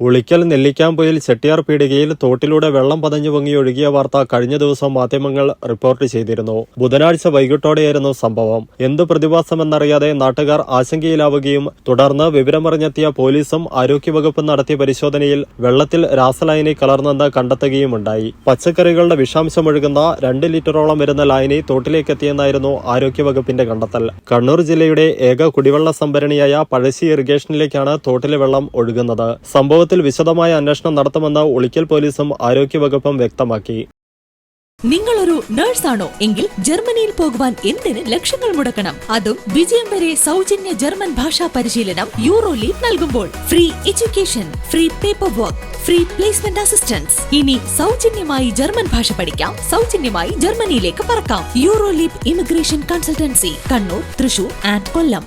ഉളിക്കൽ നെല്ലിക്കാമ്പൊയിൽ ചെട്ടിയാർ പീടികയിൽ തോട്ടിലൂടെ വെള്ളം പതഞ്ഞു പൊങ്ങി ഒഴുകിയ വാർത്ത കഴിഞ്ഞ ദിവസം മാധ്യമങ്ങൾ റിപ്പോർട്ട് ചെയ്തിരുന്നു. ബുധനാഴ്ച വൈകിട്ടോടെയായിരുന്നു സംഭവം. എന്ത് പ്രതിഭാസമെന്നറിയാതെ നാട്ടുകാർ ആശങ്കയിലാവുകയും തുടർന്ന് വിവരമറിഞ്ഞെത്തിയ പോലീസും ആരോഗ്യവകുപ്പും നടത്തിയ പരിശോധനയിൽ വെള്ളത്തിൽ രാസലായനി കലർന്നെന്ന് കണ്ടെത്തുകയുമുണ്ടായി. പച്ചക്കറികളുടെ വിഷാംശം ഒഴുകുന്ന രണ്ട് ലിറ്ററോളം വരുന്ന ലായനി തോട്ടിലേക്കെത്തിയെന്നായിരുന്നു ആരോഗ്യവകുപ്പിന്റെ കണ്ടെത്തൽ. കണ്ണൂർ ജില്ലയുടെ ഏക കുടിവെള്ള സംഭരണിയായ പഴശ്ശി ഇറിഗേഷനിലേക്കാണ് തോട്ടിലെ വെള്ളം ഒഴുകുന്നത്. സംഭവത്തിൽ വിശദമായ അന്വേഷണം നടത്തുമെന്ന് ഒളിക്കൽ പോലീസും ആരോഗ്യവകുപ്പും വ്യക്തമാക്കി. നിങ്ങളൊരു നഴ്സാണോ എങ്കിൽ ജർമ്മനിയിൽ പോകുവാൻ എന്തിന് ലക്ഷങ്ങൾ മുടക്കണം? അതും വിജയം വരെ സൗജന്യ ജർമ്മൻ ഭാഷാ പരിശീലനം യൂറോ ലീഗ് നൽകുമ്പോൾ. Free education free paper work free placement assistance ഇനി സൗജന്യമായി ജർമ്മൻ ഭാഷ പഠിക്കാം. സൗജന്യമായി ജർമ്മനിയിലേക്ക് പറക്കാം. Euro Leap immigration consultancy Kannur Thrissur and Kollam.